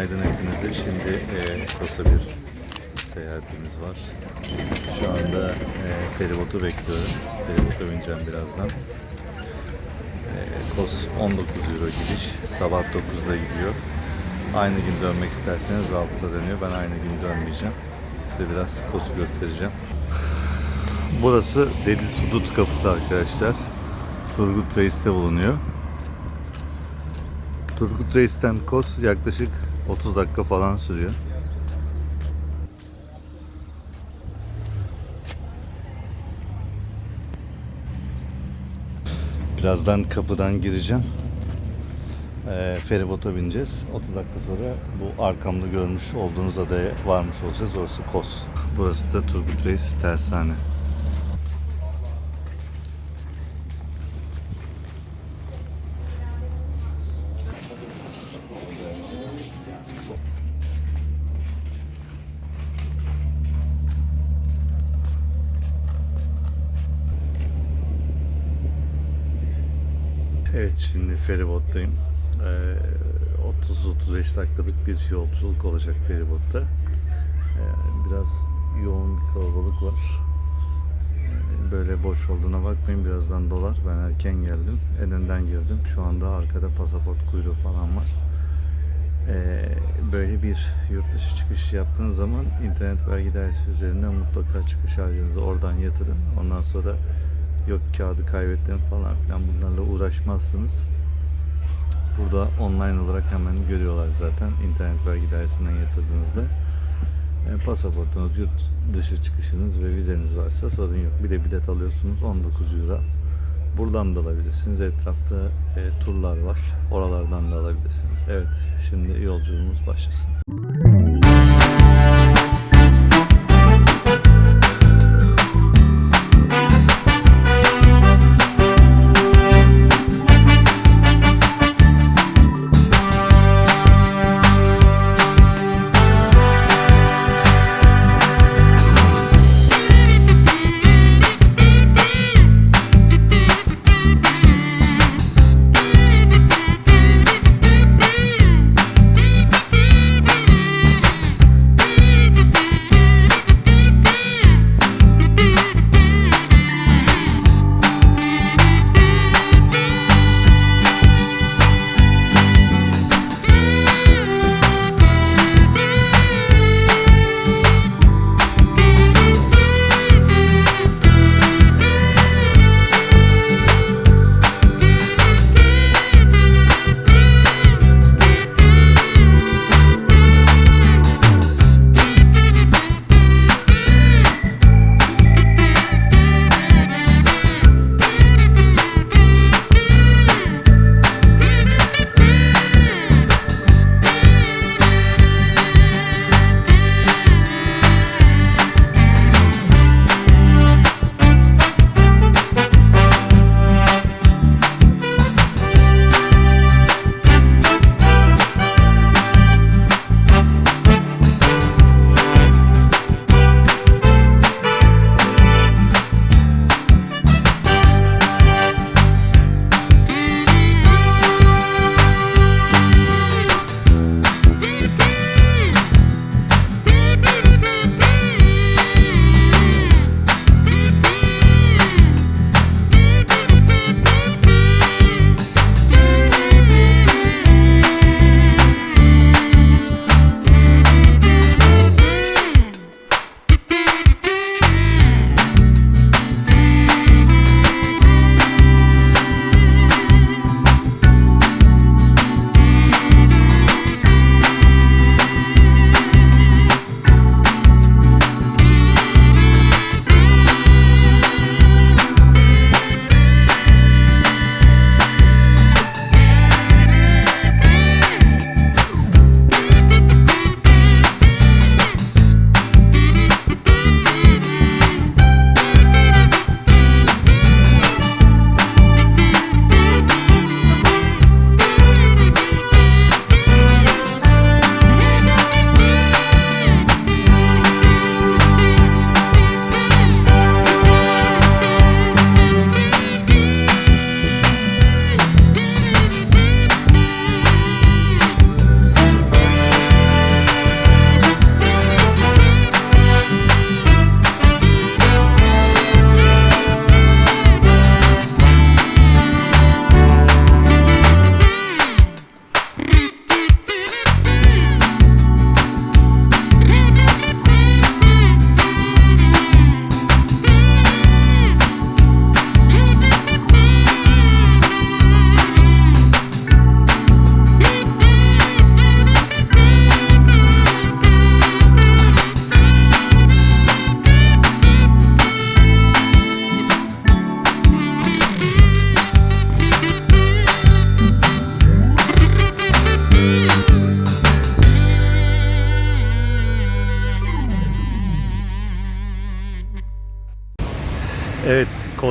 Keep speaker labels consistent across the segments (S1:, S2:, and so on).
S1: Günaydın hepinize. Şimdi e, Kos'a bir seyahatimiz var. Şu anda e, feribotu bekliyorum. Feribota bineceğim birazdan. E, Kos 19 euro gidiş. Sabah 9'da gidiyor. Aynı gün dönmek isterseniz 6'da dönüyor. Ben aynı gün dönmeyeceğim. Size biraz Kos'u göstereceğim. Burası Deli Sudut kapısı arkadaşlar. Turgut Reis'te bulunuyor. Turgut Reis'ten Kos yaklaşık 30 dakika falan sürüyor. Birazdan kapıdan gireceğim. Ee, feribota bineceğiz. 30 dakika sonra bu arkamda görmüş olduğunuz adaya varmış olacağız. Orası Kos. Burası da Turgut Reis Tersane. Evet şimdi feribottayım. Ee, 30-35 dakikalık bir yolculuk olacak feribotta. Ee, biraz yoğun bir kalabalık var. Ee, Böyle boş olduğuna bakmayın birazdan dolar. Ben erken geldim. En girdim. Şu anda arkada pasaport kuyruğu falan var. Ee, böyle bir yurt dışı çıkış yaptığınız zaman internet vergi dairesi üzerinden mutlaka çıkış harcınızı oradan yatırın. Ondan sonra yok kağıdı kaybettim falan filan bunlarla uğraşmazsınız. Burada online olarak hemen görüyorlar zaten internet vergi dairesinden yatırdığınızda. E, pasaportunuz, yurt dışı çıkışınız ve vizeniz varsa sorun yok. Bir de bilet alıyorsunuz 19 euro. Buradan da alabilirsiniz. Etrafta e, turlar var. Oralardan da alabilirsiniz. Evet, şimdi yolculuğumuz başlasın.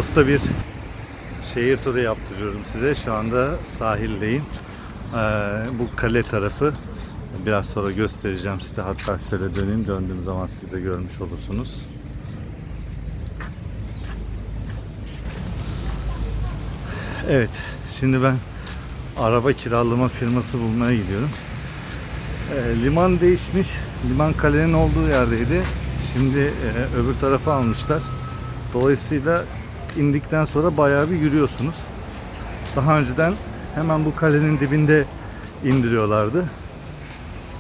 S1: Kosta bir şehir turu yaptırıyorum size. Şu anda sahildeyim. Ee, bu kale tarafı. Biraz sonra göstereceğim size. Hatta şöyle döneyim. Döndüğüm zaman siz de görmüş olursunuz. Evet. Şimdi ben araba kiralama firması bulmaya gidiyorum. Ee, liman değişmiş. Liman kalenin olduğu yerdeydi. Şimdi e, öbür tarafa almışlar. Dolayısıyla indikten sonra bayağı bir yürüyorsunuz. Daha önceden hemen bu kalenin dibinde indiriyorlardı.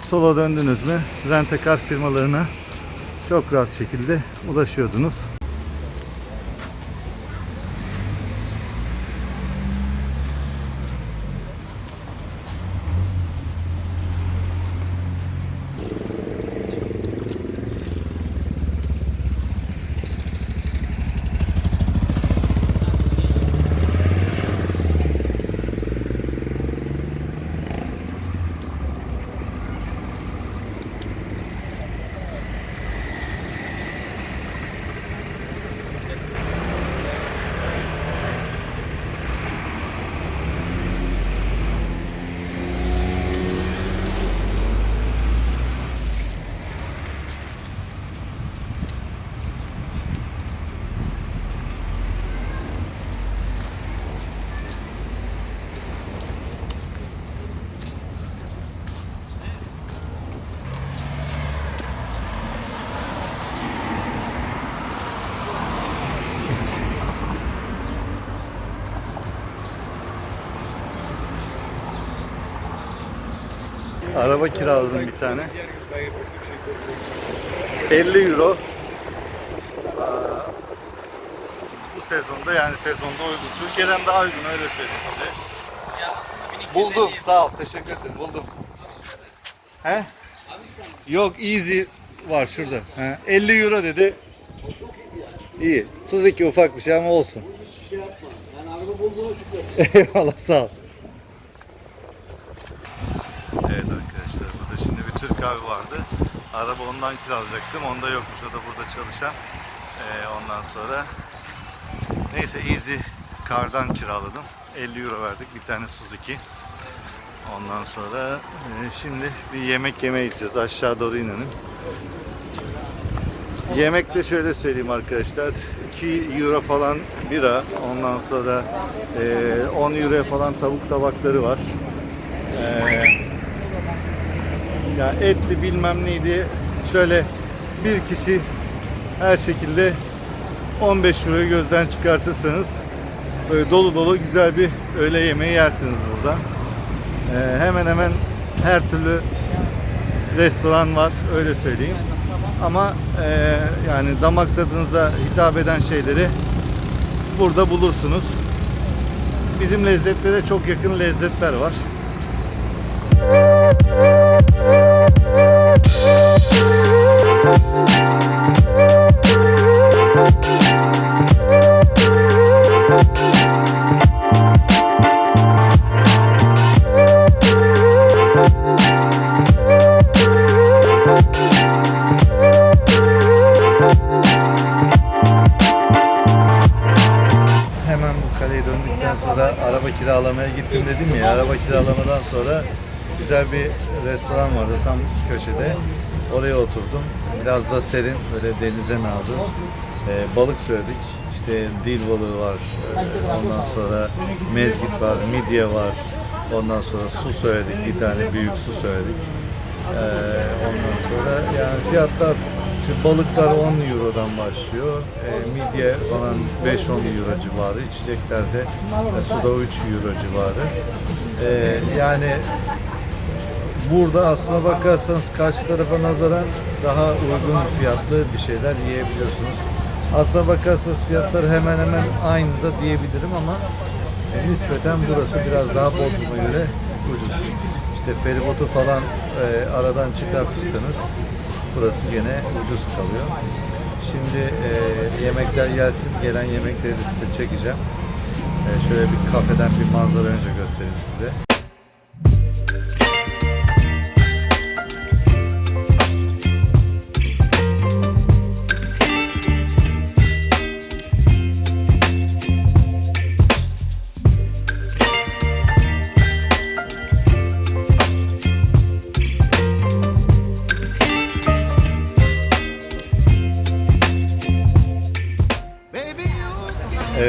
S1: Sola döndünüz mü rentekar firmalarına çok rahat şekilde ulaşıyordunuz. Araba kiraladım bir tane. 50 euro. Bu sezonda yani sezonda uygun. Türkiye'den daha uygun öyle söyleyeyim size. Buldum. Sağ ol. Teşekkür ederim. Buldum. He? Yok easy var şurada. He. 50 euro dedi. İyi. Suzuki ufak bir şey ama olsun. Eyvallah sağ ol. Evet arkadaşlar burada şimdi bir Türk abi vardı. Araba ondan kiralayacaktım. Onda yokmuş. O da burada çalışan. Ee, ondan sonra neyse Easy Car'dan kiraladım. 50 euro verdik. Bir tane Suzuki. Ondan sonra e, şimdi bir yemek yemeye gideceğiz. Aşağı doğru inelim. Yemek de şöyle söyleyeyim arkadaşlar. 2 euro falan bira. Ondan sonra e, 10 euro falan tavuk tabakları var. Eee ya etli bilmem neydi. Şöyle bir kişi her şekilde 15 euroyu gözden çıkartırsanız böyle dolu dolu güzel bir öğle yemeği yersiniz burada. Ee, hemen hemen her türlü restoran var öyle söyleyeyim. Ama e, yani damak tadınıza hitap eden şeyleri burada bulursunuz. Bizim lezzetlere çok yakın lezzetler var. Kiralamaya gittim dedim ya. Araba kiralamadan sonra güzel bir restoran vardı tam köşede. Oraya oturdum. Biraz da serin, böyle denize nazır. Ee, balık söyledik. İşte dil balığı var. Ee, ondan sonra mezgit var, midye var. Ondan sonra su söyledik. Bir tane büyük su söyledik. Ee, ondan sonra yani fiyatlar işte balıklar 10 Euro'dan başlıyor. Ee, midye falan 5-10 Euro civarı. İçecekler de e, suda 3 Euro civarı. Ee, yani burada aslına bakarsanız karşı tarafa nazaran daha uygun fiyatlı bir şeyler yiyebiliyorsunuz. Aslına bakarsanız fiyatlar hemen hemen aynı da diyebilirim ama e, nispeten burası biraz daha Bodrum'a göre ucuz. İşte feribotu falan e, aradan çıkartırsanız burası gene ucuz kalıyor. Şimdi e, yemekler gelsin, gelen yemekleri size çekeceğim. E, şöyle bir kafeden bir manzara önce göstereyim size.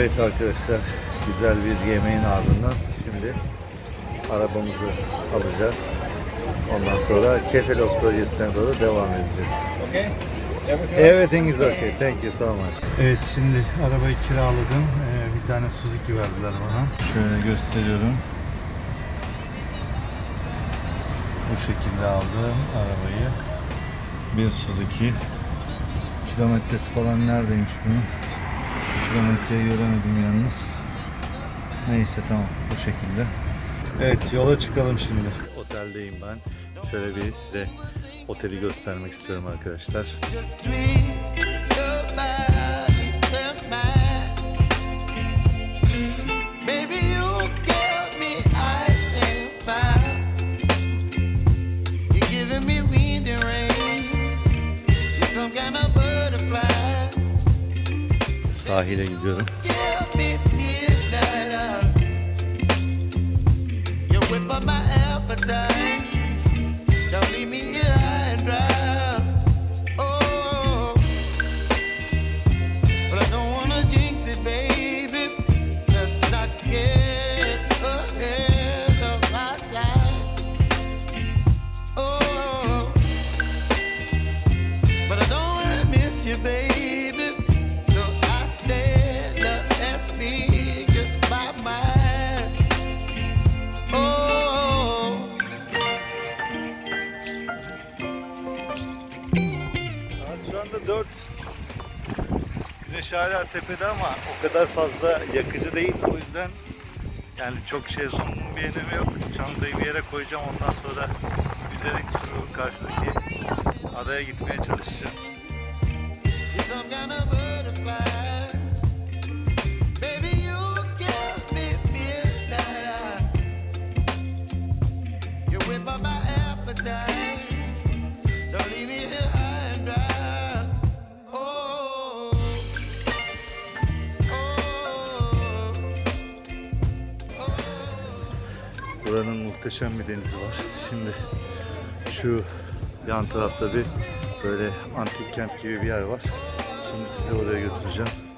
S1: Evet arkadaşlar, güzel bir yemeğin ardından şimdi arabamızı alacağız. Ondan sonra Kefelos bölgesine doğru devam edeceğiz.
S2: Okay? Everything
S1: is okay. Thank you so much. Evet şimdi arabayı kiraladım. Ee, bir tane Suzuki verdiler bana. Şöyle gösteriyorum. Bu şekilde aldım arabayı. Bir Suzuki. Kilometresi falan neredeymiş bunun? Kilometreyi göremedim yalnız. Neyse tamam bu şekilde. Evet yola çıkalım şimdi. Oteldeyim ben. Şöyle bir size oteli göstermek istiyorum arkadaşlar. 你觉得。4. Güneş hala tepede ama o kadar fazla yakıcı değil. O yüzden yani çok şezlongun bir önemi yok. Çantayı bir yere koyacağım ondan sonra yüzerek şu karşıdaki adaya gitmeye çalışacağım. Muhteşem bir denizi var. Şimdi şu yan tarafta bir böyle antik kent gibi bir yer var. Şimdi sizi oraya götüreceğim.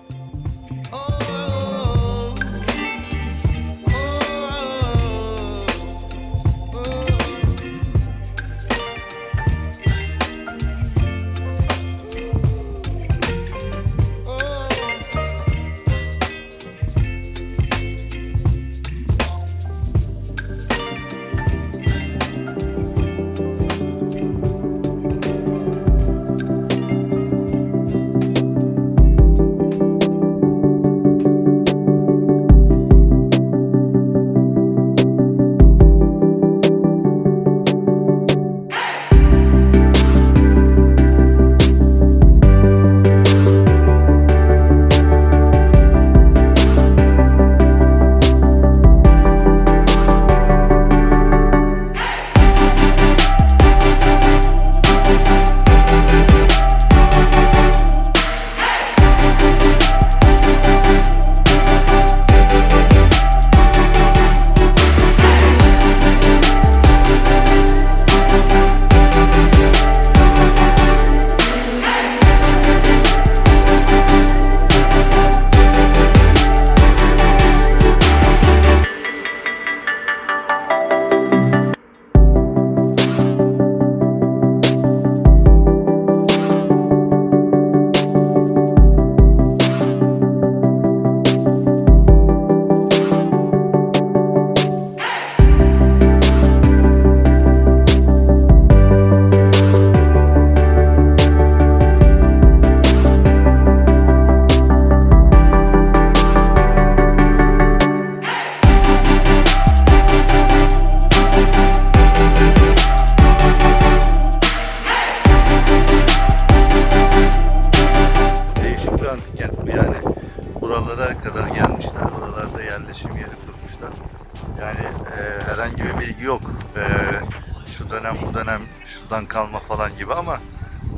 S1: Şuradan kalma falan gibi ama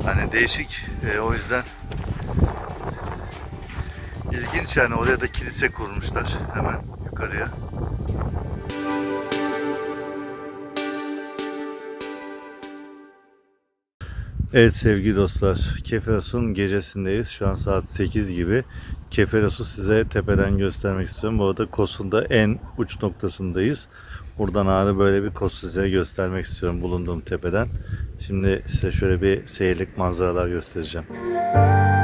S1: hani değişik. E, o yüzden ilginç yani oraya da kilise kurmuşlar hemen yukarıya. Evet sevgili dostlar, Kefras'ın gecesindeyiz. Şu an saat 8 gibi. Kefelos'u size tepeden göstermek istiyorum. Bu arada Kos'un da en uç noktasındayız. Buradan ağrı böyle bir Kos size göstermek istiyorum bulunduğum tepeden. Şimdi size şöyle bir seyirlik manzaralar göstereceğim. bir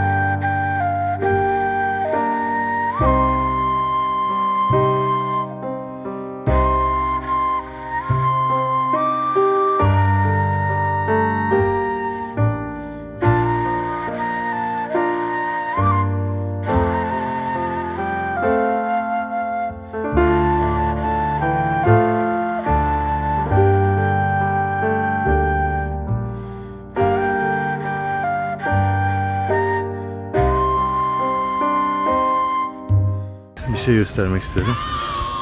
S1: göstermek istiyorum.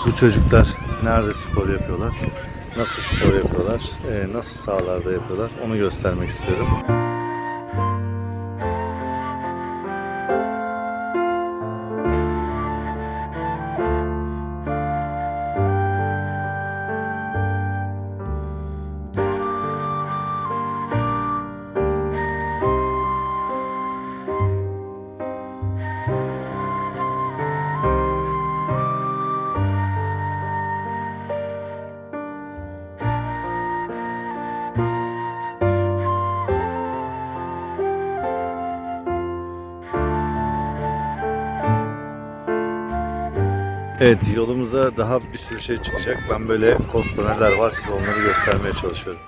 S1: Bu çocuklar nerede spor yapıyorlar? Nasıl spor yapıyorlar? e, nasıl sahalarda yapıyorlar? Onu göstermek istiyorum. Evet yolumuza daha bir sürü şey çıkacak. Ben böyle Costa neler var size onları göstermeye çalışıyorum.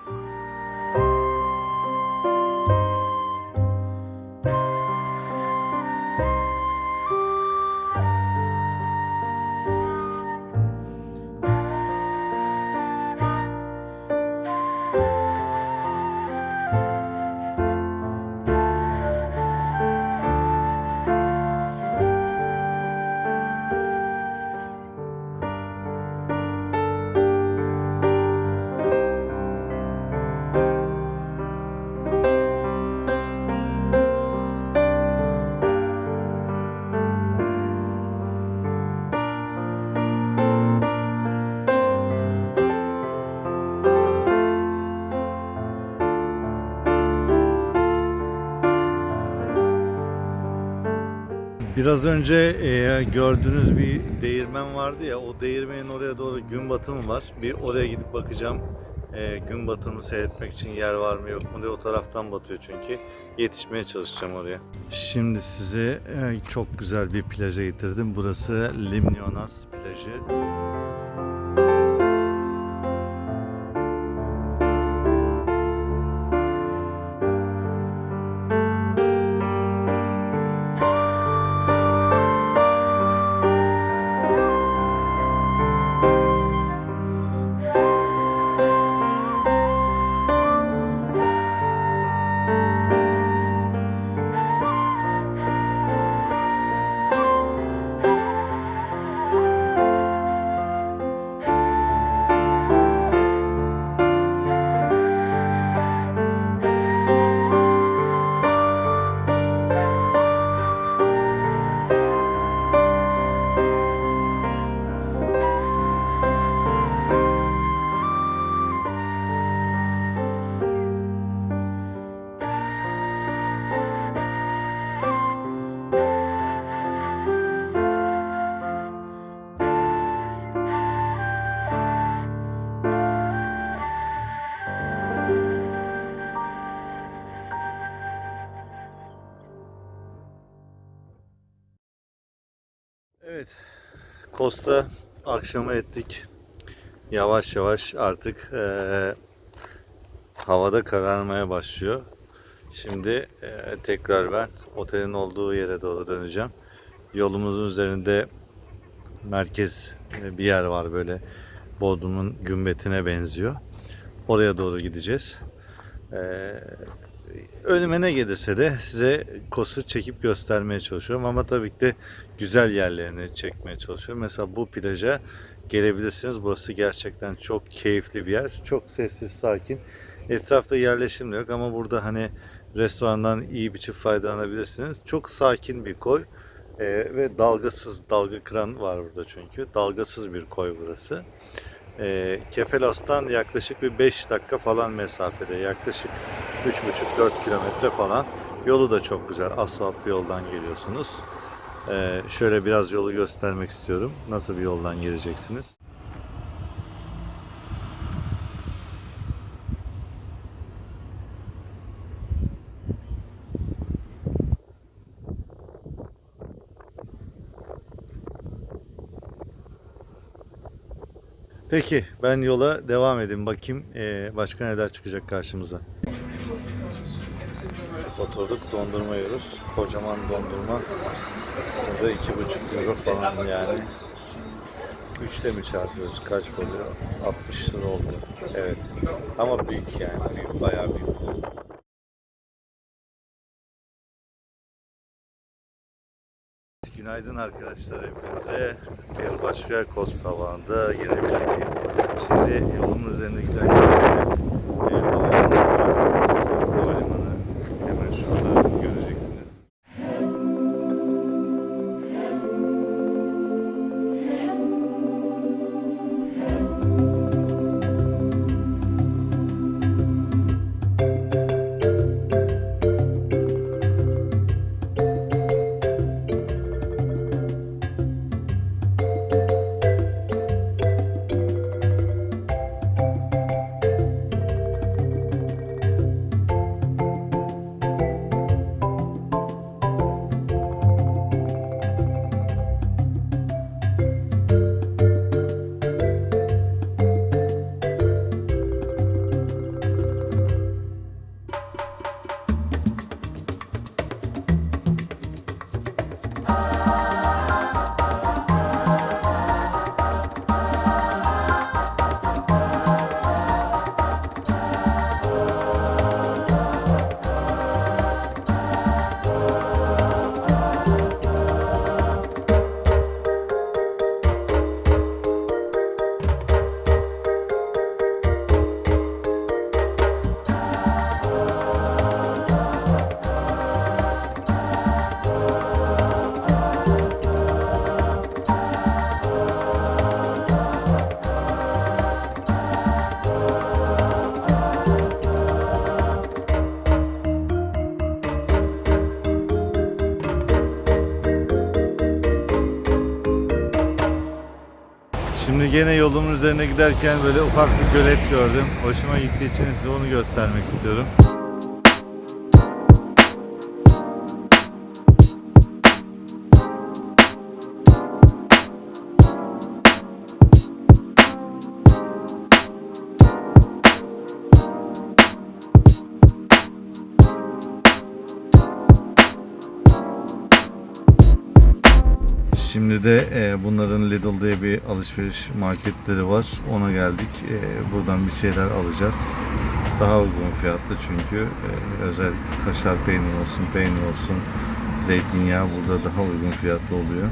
S1: Biraz önce e, gördüğünüz bir değirmen vardı ya o değirmenin oraya doğru gün batımı var. Bir oraya gidip bakacağım. E, gün batımı seyretmek için yer var mı yok mu diye o taraftan batıyor çünkü. Yetişmeye çalışacağım oraya. Şimdi size e, çok güzel bir plaja getirdim. Burası Limnionas plajı. Evet. Costa akşama ettik. Yavaş yavaş artık eee, havada kararmaya başlıyor. Şimdi eee, tekrar ben otelin olduğu yere doğru döneceğim. Yolumuzun üzerinde merkez e, bir yer var böyle Bodrum'un gümbetine benziyor. Oraya doğru gideceğiz. Eee önüme ne gelirse de size kosu çekip göstermeye çalışıyorum ama tabii ki de güzel yerlerini çekmeye çalışıyorum. Mesela bu plaja gelebilirsiniz. Burası gerçekten çok keyifli bir yer. Çok sessiz, sakin. Etrafta yerleşim yok ama burada hani restorandan iyi biçim faydalanabilirsiniz. Çok sakin bir koy Ee, ve dalgasız, dalga kıran var burada çünkü. Dalgasız bir koy burası. Kefelos'tan yaklaşık bir 5 dakika falan mesafede. Yaklaşık 3,5-4 kilometre falan. Yolu da çok güzel. Asfalt bir yoldan geliyorsunuz. Ee, şöyle biraz yolu göstermek istiyorum. Nasıl bir yoldan geleceksiniz? Peki ben yola devam edeyim. Bakayım eee, başka neler çıkacak karşımıza. Oturduk dondurma yiyoruz. Kocaman dondurma. Burada iki buçuk euro falan yani. Üçte mi çarpıyoruz? Kaç oluyor? 60 lira oldu. Evet. Ama büyük yani. Büyük, bayağı büyük. Günaydın arkadaşlar hepinize. Bir başka Kos sabahında yine birlikteyiz. Şimdi yolun üzerinde giderken gene yolumun üzerine giderken böyle ufak bir gölet gördüm. Hoşuma gittiği için size onu göstermek istiyorum. Bunların Lidl diye bir alışveriş marketleri var. Ona geldik. E, buradan bir şeyler alacağız. Daha uygun fiyatlı çünkü e, özellikle kaşar peynir olsun, peynir olsun, zeytinyağı burada daha uygun fiyatlı oluyor.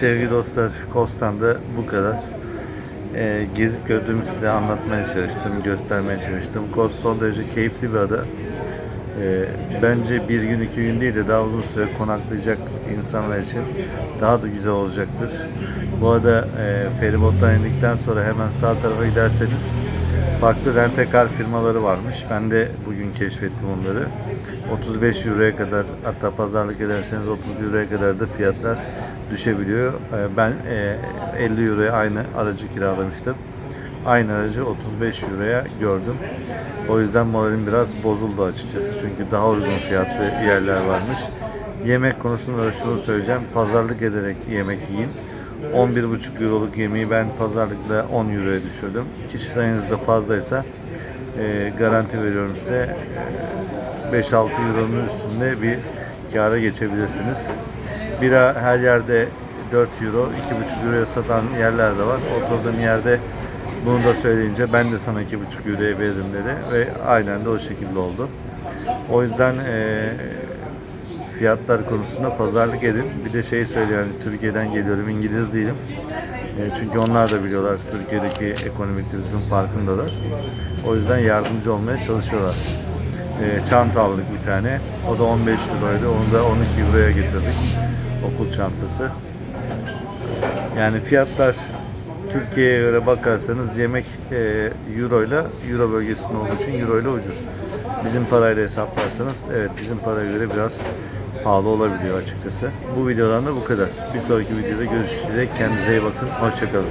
S1: Sevgili dostlar, Kostan'da bu kadar. Ee, gezip gördüğümü size anlatmaya çalıştım, göstermeye çalıştım. Kos son derece keyifli bir ada. Ee, bence bir gün iki gün değil de daha uzun süre konaklayacak insanlar için daha da güzel olacaktır. Bu arada e, feribottan indikten sonra hemen sağ tarafa giderseniz farklı rentekar firmaları varmış. Ben de bugün keşfettim onları. 35 euroya kadar hatta pazarlık ederseniz 30 euroya kadar da fiyatlar düşebiliyor. Ee, Ben e, 50 euroya aynı aracı kiralamıştım. Aynı aracı 35 euroya gördüm. O yüzden moralim biraz bozuldu açıkçası. Çünkü daha uygun fiyatlı yerler varmış. Yemek konusunda da şunu söyleyeceğim. Pazarlık ederek yemek yiyin. 11,5 euroluk yemeği ben pazarlıkla 10 euroya düşürdüm. Kişi sayınız da fazlaysa e, garanti veriyorum size e, 5-6 euronun üstünde bir kâra geçebilirsiniz. Bira her yerde 4 euro, 2,5 euroya satan yerler de var. Oturduğum yerde bunu da söyleyince ben de sana 2,5 euroya veririm dedi ve aynen de o şekilde oldu. O yüzden e, fiyatlar konusunda pazarlık edin. Bir de şey söylüyorum, yani Türkiye'den geliyorum, İngiliz değilim. E, çünkü onlar da biliyorlar Türkiye'deki ekonomik krizin farkındalar. O yüzden yardımcı olmaya çalışıyorlar. E, çanta aldık bir tane. O da 15 euroydu. Onu da 12 euroya getirdik. Okul çantası. Yani fiyatlar Türkiye'ye göre bakarsanız yemek e, euro ile euro bölgesinde olduğu için euro ile ucuz. Bizim parayla hesaplarsanız evet bizim paraya göre biraz pahalı olabiliyor açıkçası. Bu videodan da bu kadar. Bir sonraki videoda görüşürüz. Kendinize iyi bakın. Hoşçakalın.